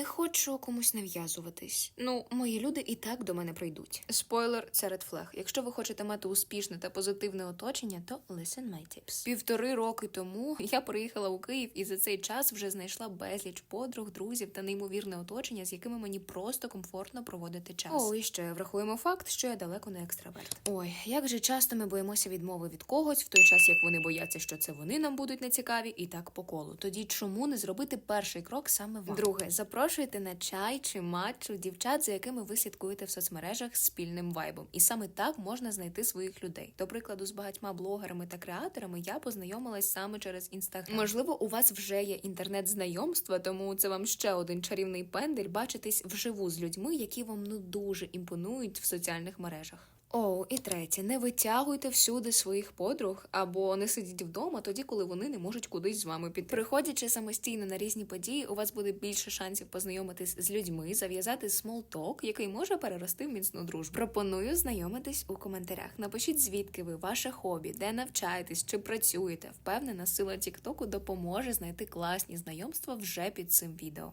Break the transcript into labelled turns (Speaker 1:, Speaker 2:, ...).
Speaker 1: Не хочу комусь нав'язуватись. Ну, мої люди і так до мене прийдуть. Спойлер, це редфлег. Якщо ви хочете мати успішне та позитивне оточення, то listen my tips. Півтори роки тому я приїхала у Київ і за цей час вже знайшла безліч подруг, друзів та неймовірне оточення, з якими мені просто комфортно проводити час. О, і ще врахуємо факт, що я далеко не екстраверт. Ой, як же часто ми боїмося відмови від когось в той час, як вони бояться, що це вони нам будуть нецікаві, і так по колу. Тоді чому не зробити перший крок саме вам? Друге, запрошуйте на чай чи матчу дівчат, за якими ви слідкуєте в соцмережах спільним вайбом. І саме так можна знайти своїх людей. До прикладу, з багатьма блогерами та креаторами я познайомилась саме через інстаграм. Можливо, у вас вже є інтернет-знайомства, тому це вам ще один чарівний пендель бачитись вживу з людьми, які вам ну дуже імпонують в соціальних мережах. О, і третє, не витягуйте всюди своїх подруг або не сидіть вдома тоді, коли вони не можуть кудись з вами піти. Приходячи самостійно на різні події, у вас буде більше шансів познайомитись з людьми, зав'язати смолток, який може перерости в міцну дружбу. Пропоную знайомитись у коментарях. Напишіть, звідки ви, ваше хобі, де навчаєтесь чи працюєте. Впевнена, сила Тіктоку допоможе знайти класні знайомства вже під цим відео.